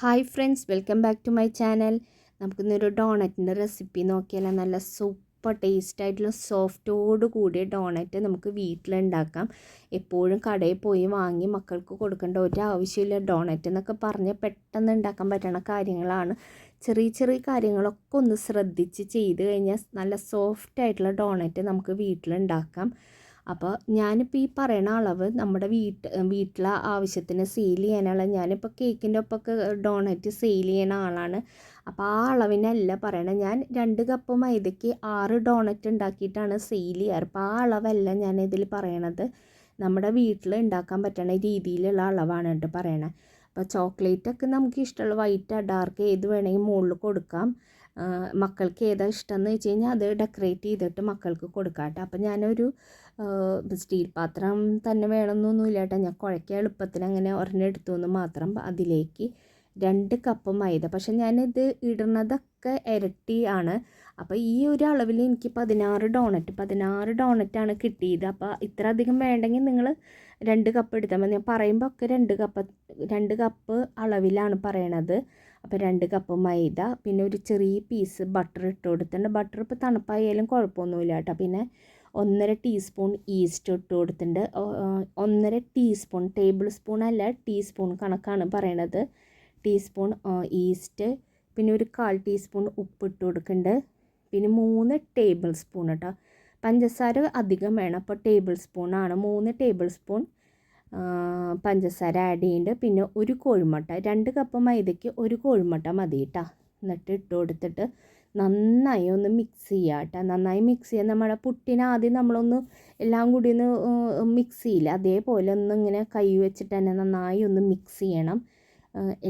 Hi friends welcome back to my channel. നമുക്കിന്നൊരു ഡോണറ്റിന്റെ recipe നോക്കിയാലോ? നല്ല സൂപ്പർ ടേസ്റ്റ് ആയിട്ടുള്ള സോഫ്റ്റോട് കൂടിയ ഡോണറ്റ് നമുക്ക് വീട്ടിലുണ്ടാക്കാം. എപ്പോഴും കടയിൽ പോയി വാങ്ങി മക്കൾക്ക് കൊടുക്കേണ്ട ഒരു ആവശ്യമില്ല. ഡോണറ്റ് എന്നൊക്കെ പറഞ്ഞ് പെട്ടെന്ന് ഉണ്ടാക്കാൻ പറ്റുന്ന കാര്യങ്ങളാണ്. ചെറിയ ചെറിയ കാര്യങ്ങളൊക്കെ ഒന്ന് ശ്രദ്ധിച്ച് ചെയ്ത് കഴിഞ്ഞാൽ നല്ല സോഫ്റ്റ് ആയിട്ടുള്ള ഡോണറ്റ് നമുക്ക് വീട്ടിലുണ്ടാക്കാം. അപ്പോൾ ഞാനിപ്പോൾ ഈ പറയണ അളവ് നമ്മുടെ വീട്ട് വീട്ടിലെ ആവശ്യത്തിന് സെയിൽ ചെയ്യാനുള്ള ഞാനിപ്പോൾ കേക്കിന്റെ ഒപ്പമൊക്കെ ഡോണറ്റ് സെയിൽ ചെയ്യണ ആളാണ്. അപ്പോൾ ആ അളവിനല്ല പറയണത് ഞാൻ രണ്ട് കപ്പ് മൈദയ്ക്ക് ആറ് ഡോണറ്റ് ഉണ്ടാക്കിയിട്ടാണ് സെയിൽ ചെയ്യാറ്. അപ്പോൾ ആ അളവല്ല ഞാൻ ഇതിൽ പറയണത്. നമ്മുടെ വീട്ടിൽ ഉണ്ടാക്കാൻ പറ്റണ രീതിയിലുള്ള അളവാണ് കേട്ടോ പറയണത് അപ്പോൾ ചോക്ലേറ്റൊക്കെ നമുക്ക് ഇഷ്ടമുള്ള വൈറ്റ് ഡാർക്ക് ഏത് വേണമെങ്കിൽ മുകളിൽ കൊടുക്കാം. മക്കൾക്ക് ഏതാ ഇഷ്ടം എന്ന് വെച്ച് കഴിഞ്ഞാൽ അത് ഡെക്കറേറ്റ് ചെയ്തിട്ട് മക്കൾക്ക് കൊടുക്കാം കേട്ടോ അപ്പോൾ ഞാനൊരു സ്റ്റീൽ പാത്രം തന്നെ വേണമെന്നൊന്നുമില്ല കേട്ടോ ഞാൻ കുഴയ്ക്കാൻ എളുപ്പത്തിന് അങ്ങനെ ഒരെണ്ണം എടുത്തു എന്ന് മാത്രം അതിലേക്ക് രണ്ട് കപ്പ് മൈദ പക്ഷെ ഞാനിത് ഇടുന്നതൊക്കെ ഇരട്ടി ആണ്. അപ്പോൾ ഈ ഒരു അളവിൽ എനിക്ക് പതിനാറ് ഡോണറ്റ് പതിനാറ് ഡോണറ്റാണ് കിട്ടിയത്. അപ്പോൾ ഇത്ര അധികം വേണ്ടെങ്കിൽ നിങ്ങൾ രണ്ട് കപ്പ് എടുത്താൽ മതി. ഞാൻ പറയുമ്പോൾ ഒക്കെ രണ്ട് കപ്പ് രണ്ട് കപ്പ് അളവിലാണ് പറയണത്. അപ്പോൾ രണ്ട് കപ്പ് മൈദ പിന്നെ ഒരു ചെറിയ പീസ് ബട്ടർ ഇട്ട് കൊടുത്തിട്ടുണ്ട്. ബട്ടർ ഇപ്പോൾ തണുപ്പായാലും കുഴപ്പമൊന്നുമില്ല കേട്ടോ. പിന്നെ ഒന്നര ടീസ്പൂൺ ഈസ്റ്റ് ഇട്ട് കൊടുത്തിട്ടുണ്ട്. ഒന്നര ടീസ്പൂൺ ടേബിൾ സ്പൂൺ അല്ല ടീസ്പൂൺ കണക്കാണ് പറയണത്. ടീസ്പൂൺ ഈസ്റ്റ് പിന്നെ ഒരു കാൽ ടീസ്പൂൺ ഉപ്പ് ഇട്ട് കൊടുക്കുന്നുണ്ട്. പിന്നെ മൂന്ന് ടേബിൾ സ്പൂൺ കേട്ടോ. പഞ്ചസാര അധികം വേണം. അപ്പോൾ ടേബിൾ സ്പൂണാണ് മൂന്ന് ടേബിൾ സ്പൂൺ പഞ്ചസാര ആഡ് ചെയ്യുന്നുണ്ട് പിന്നെ ഒരു കോഴിമുട്ട രണ്ട് കപ്പ് മൈദയ്ക്ക് ഒരു കോഴിമുട്ട മതി കേട്ടോ എന്നിട്ട് ഇട്ട് കൊടുത്തിട്ട് നന്നായി ഒന്ന് മിക്സ് ചെയ്യുക കേട്ടോ നന്നായി മിക്സ് ചെയ്യുക നമ്മുടെ പുട്ടിന് ആദ്യം നമ്മളൊന്ന് എല്ലാം കൂടി ഒന്ന് മിക്സ് ചെയ്യില്ല? അതേപോലെ ഒന്ന് ഇങ്ങനെ കൈ വെച്ചിട്ട് തന്നെ നന്നായി ഒന്ന് മിക്സ് ചെയ്യണം.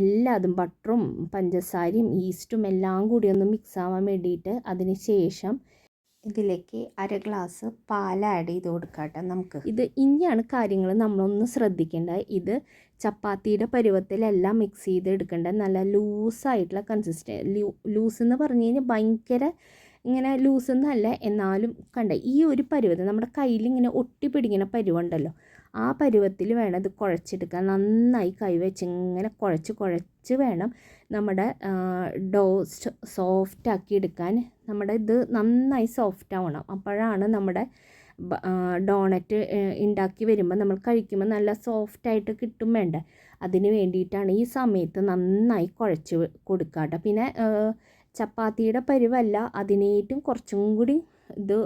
എല്ലാതും ബട്ടറും പഞ്ചസാരയും ഈസ്റ്റും എല്ലാം കൂടി ഒന്ന് മിക്സ് ആവാൻ വേണ്ടിയിട്ട് അതിന് ശേഷം ഇതിലേക്ക് അര ഗ്ലാസ് പാൽ ആഡ് ചെയ്ത് കൊടുക്കാം നമുക്ക്. ഇത് ഇനിയാണ് കാര്യങ്ങൾ നമ്മളൊന്ന് ശ്രദ്ധിക്കേണ്ടത്. ഇത് ചപ്പാത്തിയുടെ പരുവത്തിലെല്ലാം മിക്സ് ചെയ്ത് എടുക്കേണ്ടത്. നല്ല ലൂസായിട്ടുള്ള കൺസിസ്റ്റൻ ലൂസ് എന്ന് പറഞ്ഞു കഴിഞ്ഞാൽ ഭയങ്കര ഇങ്ങനെ ലൂസ് എന്നല്ല എന്നാലും കണ്ട ഈ ഒരു പരുവത്തിൽ നമ്മുടെ കയ്യിൽ ഇങ്ങനെ ഒട്ടിപ്പിടിക്കുന്ന പരുവുണ്ടല്ലോ ആ പരുവത്തിൽ വേണം ഇത് കുഴച്ചെടുക്കാൻ. നന്നായി കൈവച്ച് ഇങ്ങനെ കുഴച്ച് കുഴച്ച് വേണം നമ്മുടെ ഡോ സോഫ്റ്റ് ആക്കി എടുക്കാൻ. നമ്മുടെ ഇത് നന്നായി സോഫ്റ്റ് ആവണം. അപ്പോഴാണ് നമ്മുടെ ഡോണറ്റ് ഉണ്ടാക്കി വരുമ്പോൾ നമ്മൾ കഴിക്കുമ്പോൾ നല്ല സോഫ്റ്റായിട്ട് കിട്ടും വേണ്ട. അതിന് വേണ്ടിയിട്ടാണ് ഈ സമയത്ത് നന്നായി കുഴച്ച് കൊടുക്കുക പിന്നെ ചപ്പാത്തിയുടെ പരുവല്ല അതിനേറ്റും കുറച്ചും കൂടി ഇത്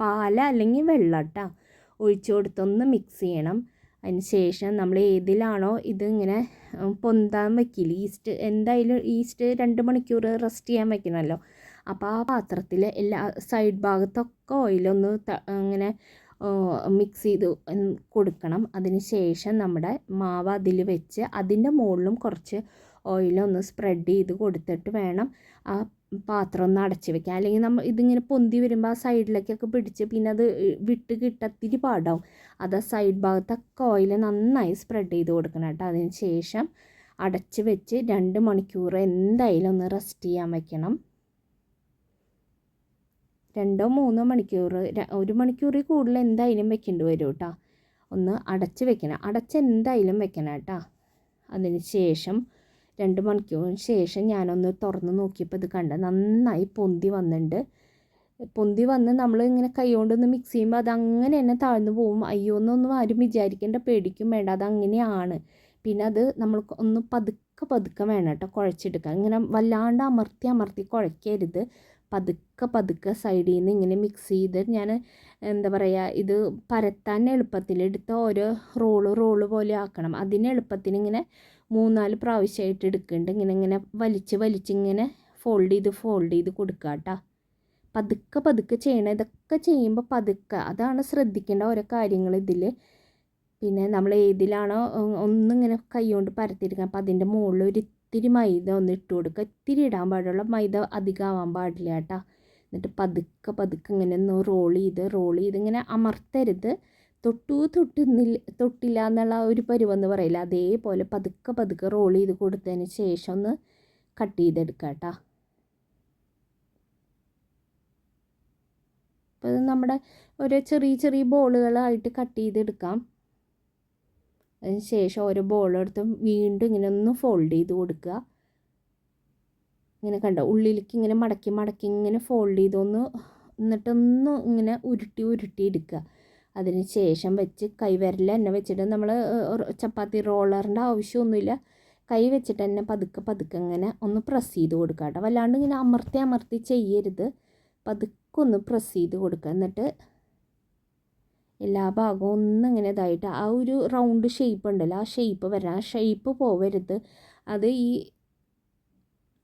പാല അല്ലെങ്കിൽ വെള്ളം കേട്ടോ ഒഴിച്ച് കൊടുത്തൊന്ന് മിക്സ് ചെയ്യണം. അതിന് ശേഷം നമ്മൾ ഏതിലാണോ ഇതിങ്ങനെ പൊന്താൻ വയ്ക്കില്ല ഈസ്റ്റ് എന്തായാലും ഈസ്റ്റ് രണ്ട് മണിക്കൂർ റെസ്റ്റ് ചെയ്യാൻ വയ്ക്കണമല്ലോ അപ്പോൾ ആ പാത്രത്തിൽ എല്ലാ സൈഡ് ഭാഗത്തൊക്കെ ഓയിലൊന്ന് അങ്ങനെ മിക്സ് ചെയ്ത് കൊടുക്കണം. അതിന് ശേഷം നമ്മുടെ മാവ് അതിൽ വെച്ച് അതിന്റെ മുകളിലും കുറച്ച് ഓയിലൊന്ന് സ്പ്രെഡ് ചെയ്ത് കൊടുത്തിട്ട് വേണം ആ പാത്രം ഒന്ന് അടച്ച് വെക്കാം അല്ലെങ്കിൽ നമ്മൾ ഇതിങ്ങനെ പൊന്തി വരുമ്പോൾ ആ സൈഡിലേക്കൊക്കെ പിടിച്ച് പിന്നെ അത് വിട്ട് കിട്ടത്തിരി പാടാവും. അത് ആ സൈഡ് ഭാഗത്തൊക്കെ ഓയിൽ നന്നായി സ്പ്രെഡ് ചെയ്ത് കൊടുക്കണം കേട്ടോ. അതിന് ശേഷം അടച്ച് വെച്ച് രണ്ട് മണിക്കൂർ എന്തായാലും ഒന്ന് റെസ്റ്റ് ചെയ്യാൻ വെക്കണം. രണ്ടോ മൂന്നോ മണിക്കൂർ ഒരു മണിക്കൂറിൽ കൂടുതൽ എന്തായാലും വെക്കേണ്ടി വരും കേട്ടോ. ഒന്ന് അടച്ച് വെക്കണം. അടച്ച് എന്തായാലും വെക്കണം കേട്ടോ. അതിന് ശേഷം രണ്ട് മണിക്കൂറിന് ശേഷം ഞാനൊന്ന് തുറന്ന് നോക്കിയപ്പോൾ ഇത് കണ്ട നന്നായി പൊന്തി വന്നിട്ടുണ്ട് പൊന്തി വന്ന് നമ്മൾ ഇങ്ങനെ കൈകൊണ്ടൊന്ന് മിക്സ് ചെയ്യുമ്പോൾ അത് അങ്ങനെ തന്നെ താഴ്ന്നു പോകും. അയ്യോ എന്നൊന്നും ആരും വിചാരിക്കേണ്ട പേടിക്കും വേണ്ട അത് അങ്ങനെയാണ്. പിന്നെ അത് നമ്മൾ ഒന്ന് പതുക്കെ പതുക്കെ വേണം കേട്ടോ കുഴച്ചെടുക്കാൻ. ഇങ്ങനെ വല്ലാണ്ട് അമർത്തി അമർത്തി കുഴക്കരുത്. പതുക്കെ പതുക്കെ സൈഡിൽ നിന്ന് ഇങ്ങനെ മിക്സ് ചെയ്ത് ഞാൻ എന്താ പറയുക ഇത് പരത്താൻ എളുപ്പത്തിൽ എടുത്ത ഓരോ റോൾ റോൾ പോലെ ആക്കണം. അതിന് എളുപ്പത്തിന് ഇങ്ങനെ മൂന്നാൽ പ്രാവശ്യമായിട്ട് എടുക്കുന്നുണ്ട് ഇങ്ങനെ ഇങ്ങനെ വലിച്ച് വലിച്ചിങ്ങനെ ഫോൾഡ് ചെയ്ത് ഫോൾഡ് ചെയ്ത് കൊടുക്കുക കേട്ടോ പതുക്കെ പതുക്കെ ചെയ്യണം. ഇതൊക്കെ ചെയ്യുമ്പോൾ പതുക്കെ. അതാണ് ശ്രദ്ധിക്കേണ്ട ഓരോ കാര്യങ്ങൾ ഇതിൽ പിന്നെ നമ്മൾ ഏതിലാണോ ഒന്നിങ്ങനെ കൈ കൊണ്ട് പരത്തിയെടുക്കുക അപ്പോൾ അതിന്റെ മുകളിൽ ഒരു ഇത്തിരി മൈദ ഒന്ന് ഇട്ട് കൊടുക്കുക ഇത്തിരി ഇടാൻ പാടുള്ള മൈദ അധികമാവാൻ പാടില്ല കേട്ടോ എന്നിട്ട് പതുക്കെ പതുക്കെ ഇങ്ങനെ ഒന്ന് റോൾ ചെയ്ത് റോൾ ചെയ്ത് ഇങ്ങനെ അമർത്തരുത്. തൊട്ടു തൊട്ടുന്നില്ല തൊട്ടില്ല എന്നുള്ള ഒരു പരുവെന്ന് പറയില്ല. അതേപോലെ പതുക്കെ പതുക്കെ റോൾ ചെയ്ത് കൊടുത്തതിന് ശേഷം ഒന്ന് കട്ട് ചെയ്തെടുക്കുക കേട്ടോ. അപ്പോൾ നമ്മുടെ ഓരോ ചെറിയ ചെറിയ ബോളുകളായിട്ട് കട്ട് ചെയ്തെടുക്കാം. അതിന് ശേഷം ഓരോ ബോളെടുത്തും വീണ്ടും ഇങ്ങനെ ഒന്ന് ഫോൾഡ് ചെയ്ത് കൊടുക്കുക. ഇങ്ങനെ കണ്ടോ? ഉള്ളിലേക്ക് ഇങ്ങനെ മടക്കി മടക്കി ഇങ്ങനെ ഫോൾഡ് ചെയ്തൊന്ന് എന്നിട്ടൊന്ന് ഇങ്ങനെ ഉരുട്ടി ഉരുട്ടി എടുക്കുക. അതിന് ശേഷം വെച്ച് കൈവിരൽ തന്നെ വെച്ചിട്ട് നമ്മൾ ചപ്പാത്തി റോളറിന്റെ ആവശ്യമൊന്നുമില്ല. കൈ വെച്ചിട്ട് തന്നെ പതുക്കെ പതുക്കെ ഇങ്ങനെ ഒന്ന് പ്രസ് ചെയ്ത് കൊടുക്കുക കേട്ടോ. വല്ലാണ്ട് ഇങ്ങനെ അമർത്തി അമർത്തി ചെയ്യരുത്. പതുക്കെ ഒന്ന് പ്രസ് ചെയ്ത് കൊടുക്കുക. എന്നിട്ട് എല്ലാ ഭാഗവും ഒന്നിങ്ങനെ ഇതായിട്ട് ആ ഒരു റൗണ്ട് ഷേപ്പ് ഉണ്ടല്ലോ ആ ഷേപ്പ് വരണം. ആ ഷേപ്പ് പോവരുത്. അത് ഈ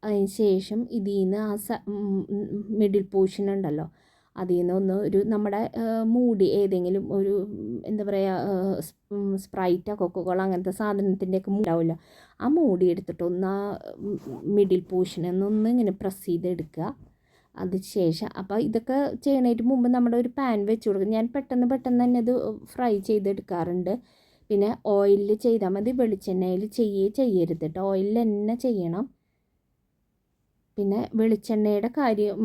അതിന് ശേഷം ഇതിൽ നിന്ന് ആ സ മിഡിൽ പോർഷൻ ഉണ്ടല്ലോ അതിൽ നിന്ന് ഒന്ന് ഒരു നമ്മുടെ മൂടി ഏതെങ്കിലും ഒരു എന്താ പറയുക സ്പ്രൈറ്റോ കൊക്കോള അങ്ങനത്തെ സാധനത്തിന്റെയൊക്കെ മൂടാവില്ല ആ മൂടി എടുത്തിട്ട് ഒന്ന് ആ മിഡിൽ പോർഷനിൽ നിന്ന് ഇങ്ങനെ പ്രസ് ചെയ്തെടുക്കുക. അതിന് ശേഷം അപ്പോൾ ഇതൊക്കെ ചെയ്യണേറ്റ് മുമ്പ് നമ്മുടെ ഒരു പാൻ വെച്ച് കൊടുക്കും ഞാൻ പെട്ടെന്ന് പെട്ടെന്ന് തന്നെ ഇത് ഫ്രൈ ചെയ്തെടുക്കാറുണ്ട്. പിന്നെ ഓയിലിൽ ചെയ്താൽ മതി. വെളിച്ചെണ്ണയിൽ ചെയ്യേ ചെയ്യരുത് കേട്ടോ. ഓയിലിൽ തന്നെ ചെയ്യണം. പിന്നെ വെളിച്ചെണ്ണയുടെ കാര്യം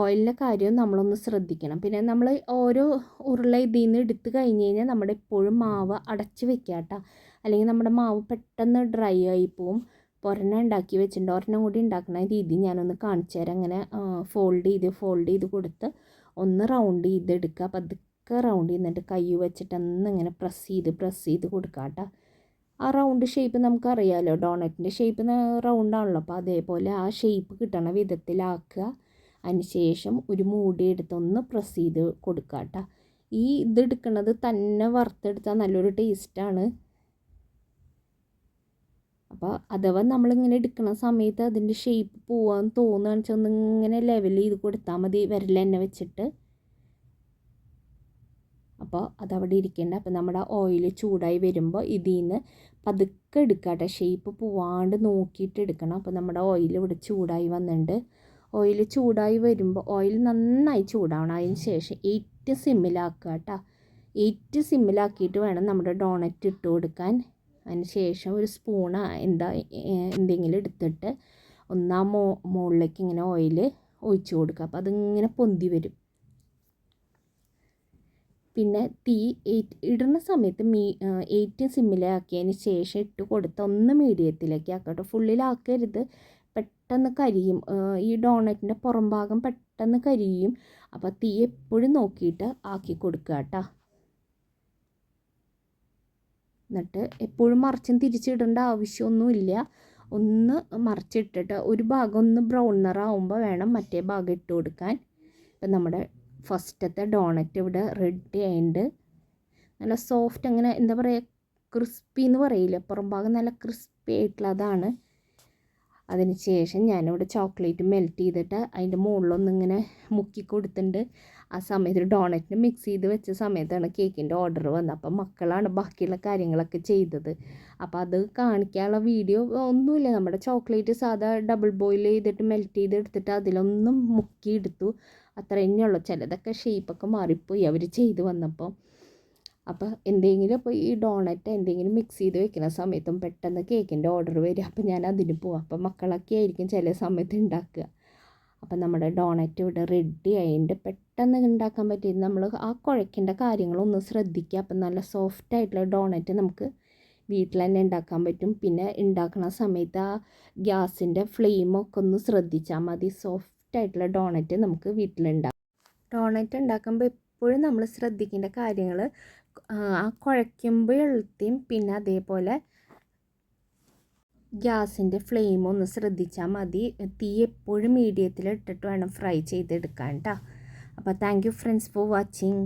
ഓയിലിന്റെ കാര്യവും നമ്മളൊന്ന് ശ്രദ്ധിക്കണം. പിന്നെ നമ്മൾ ഓരോ ഉരുള ഇതിൽ നിന്ന് എടുത്തു കഴിഞ്ഞ് കഴിഞ്ഞാൽ നമ്മുടെ എപ്പോഴും മാവ് അടച്ച് വെക്കുക കേട്ടോ. അല്ലെങ്കിൽ നമ്മുടെ മാവ് പെട്ടെന്ന് ഡ്രൈ ആയി പോവും. ഒരെണ്ണം ഉണ്ടാക്കി വെച്ചിട്ടുണ്ട്. ഒരെണ്ണം കൂടി ഉണ്ടാക്കുന്ന രീതി ഞാനൊന്ന് കാണിച്ചു തരാം. അങ്ങനെ ഫോൾഡ് ചെയ്ത് ഫോൾഡ് ചെയ്ത് കൊടുത്ത് ഒന്ന് റൗണ്ട് ചെയ്തെടുക്കുക. പതുക്കെ റൗണ്ട് ചെയ്യുന്നിട്ട് കൈ വെച്ചിട്ട് ഇങ്ങനെ പ്രസ് ചെയ്ത് പ്രസ് ചെയ്ത് കൊടുക്കുക കേട്ടോ. ആ റൗണ്ട് ഷേപ്പ് നമുക്കറിയാമല്ലോ ഡോണറ്റിന്റെ ഷേപ്പ് റൗണ്ടാണല്ലോ അപ്പോൾ അതേപോലെ ആ ഷേപ്പ് കിട്ടണ വിധത്തിലാക്കുക അതിനുശേഷം ഒരു മൂടി എടുത്തൊന്ന് പ്രസ് ചെയ്ത് കൊടുക്കുക കേട്ടോ ഈ ഇത് എടുക്കുന്നത് തന്നെ വറുത്തെടുത്താൽ നല്ലൊരു ടേസ്റ്റാണ് അപ്പോൾ അഥവാ നമ്മളിങ്ങനെ എടുക്കുന്ന സമയത്ത് അതിന്റെ ഷേപ്പ് പോവാൻ തോന്നുകയാണെന്ന് വെച്ചാൽ ഒന്നിങ്ങനെ ലെവൽ ചെയ്ത് കൊടുത്താൽ മതി. വിരൽ തന്നെ വെച്ചിട്ട്. അപ്പോൾ അതവിടെ ഇരിക്കേണ്ട. അപ്പോൾ നമ്മുടെ ഓയിൽ ചൂടായി വരുമ്പോൾ ഇതിൽ നിന്ന് പതുക്കെ എടുക്കാട്ടെ. ഷേപ്പ് പോവാണ്ട് നോക്കിയിട്ട് എടുക്കണം. അപ്പോൾ നമ്മുടെ ഓയിൽ ഇവിടെ ചൂടായി വന്നിട്ടുണ്ട് ഓയിൽ ചൂടായി വരുമ്പോൾ ഓയിൽ നന്നായി ചൂടാവണം. അതിന് ശേഷം എയ്റ്റ് സിമ്മിലാക്കുക കേട്ടോ എയ്റ്റ് സിമ്മിലാക്കിയിട്ട് വേണം നമ്മുടെ ഡോണറ്റ് ഇട്ട് കൊടുക്കാൻ. അതിന് ശേഷം ഒരു സ്പൂണ് എന്താ എന്തെങ്കിലും എടുത്തിട്ട് ഒന്നാം മോ മുകളിലേക്ക് ഇങ്ങനെ ഓയിൽ ഒഴിച്ചു കൊടുക്കുക. അപ്പോൾ അതിങ്ങനെ പൊന്തി വരും. പിന്നെ തീ ഇടുന്ന സമയത്ത് മീ ഏറ്റവും സിമ്മിലാക്കിയതിന് ശേഷം ഇട്ട് കൊടുത്ത് ഒന്ന് മീഡിയത്തിലേക്ക് ആക്കട്ടോ. ഫുള്ളിലാക്കരുത്. പെട്ടെന്ന് കരിയും. ഈ ഡോണറ്റിന്റെ പുറം ഭാഗം പെട്ടെന്ന് കരിയും. അപ്പോൾ തീ എപ്പോഴും നോക്കിയിട്ട് ആക്കി കൊടുക്കുക കേട്ടോ. എന്നിട്ട് എപ്പോഴും മറിച്ചും തിരിച്ചിടേണ്ട ആവശ്യമൊന്നുമില്ല. ഒന്ന് മറിച്ചിട്ടിട്ട് ഒരു ഭാഗം ഒന്ന് ബ്രൗൺ നിറാവുമ്പോൾ വേണം മറ്റേ ഭാഗം ഇട്ട് കൊടുക്കാൻ. ഇപ്പം നമ്മുടെ ഫസ്റ്റത്തെ ഡോണറ്റ് ഇവിടെ റെഡി ആയിട്ടുണ്ട് നല്ല സോഫ്റ്റ് അങ്ങനെ എന്താ പറയുക ക്രിസ്പി എന്ന് പറയില്ല പുറം ഭാഗം നല്ല ക്രിസ്പി ആയിട്ടുള്ളതാണ് അതിന് ശേഷം ഞാനിവിടെ ചോക്ലേറ്റ് മെൽറ്റ് ചെയ്തിട്ട് അതിന്റെ മുകളിലൊന്നിങ്ങനെ മുക്കി കൊടുത്തിട്ടുണ്ട്. ആ സമയത്ത് ഡോണറ്റിന് മിക്സ് ചെയ്ത് വെച്ച സമയത്താണ് കേക്കിന്റെ ഓർഡർ വന്നത്. അപ്പം മക്കളാണ് ബാക്കിയുള്ള കാര്യങ്ങളൊക്കെ ചെയ്തത്. അപ്പോൾ അത് കാണിക്കാനുള്ള വീഡിയോ ഒന്നുമില്ല. നമ്മുടെ ചോക്ലേറ്റ് സാധാ ഡബിൾ ബോയിൽ ചെയ്തിട്ട് മെൽറ്റ് ചെയ്ത് എടുത്തിട്ട് അതിലൊന്നും മുക്കി എടുത്തു അത്ര തന്നെയുള്ളൂ. ചിലതൊക്കെ ഷേപ്പൊക്കെ മാറിപ്പോയി. അവർ ചെയ്ത് വന്നപ്പോൾ അപ്പോൾ എന്തെങ്കിലും ഇപ്പോൾ ഈ ഡോണറ്റ് എന്തെങ്കിലും മിക്സ് ചെയ്ത് വെക്കുന്ന സമയത്തും പെട്ടെന്ന് കേക്കിന്റെ ഓർഡർ വരും. അപ്പോൾ ഞാൻ അതിന് പോവാം. അപ്പോൾ മക്കളൊക്കെ ആയിരിക്കും ചില സമയത്ത് ഉണ്ടാക്കുക അപ്പം നമ്മുടെ ഡോണറ്റ് ഇവിടെ റെഡി ആയിട്ട് പെട്ടെന്ന് ഉണ്ടാക്കാൻ പറ്റിയത് നമ്മൾ ആ കുഴക്കേണ്ട കാര്യങ്ങളൊന്ന് ശ്രദ്ധിക്കുക. അപ്പം നല്ല സോഫ്റ്റ് ആയിട്ടുള്ള ഡോണറ്റ് നമുക്ക് വീട്ടിൽ തന്നെ ഉണ്ടാക്കാൻ പറ്റും. പിന്നെ ഉണ്ടാക്കുന്ന സമയത്ത് ആ ഗ്യാസിന്റെ ഫ്ലെയിമൊക്കെ ഒന്ന് ശ്രദ്ധിച്ചാൽ മതി. സോഫ്റ്റ് ആയിട്ടുള്ള ഡോണറ്റ് നമുക്ക് വീട്ടിലുണ്ടാക്കാം. ഡോണറ്റ് ഉണ്ടാക്കുമ്പോൾ എപ്പോഴും നമ്മൾ ശ്രദ്ധിക്കേണ്ട കാര്യങ്ങൾ ആ കുഴയ്ക്കുമ്പോഴത്തെയും പിന്നെ അതേപോലെ ഗ്യാസിന്റെ ഫ്ലെയിം ഒന്ന് ശ്രദ്ധിച്ചാൽ മതി. തീ എപ്പോഴും മീഡിയത്തിൽ ഇട്ടിട്ട് വേണം ഫ്രൈ ചെയ്തെടുക്കാൻ കേട്ടോ അപ്പോൾ thank you friends for watching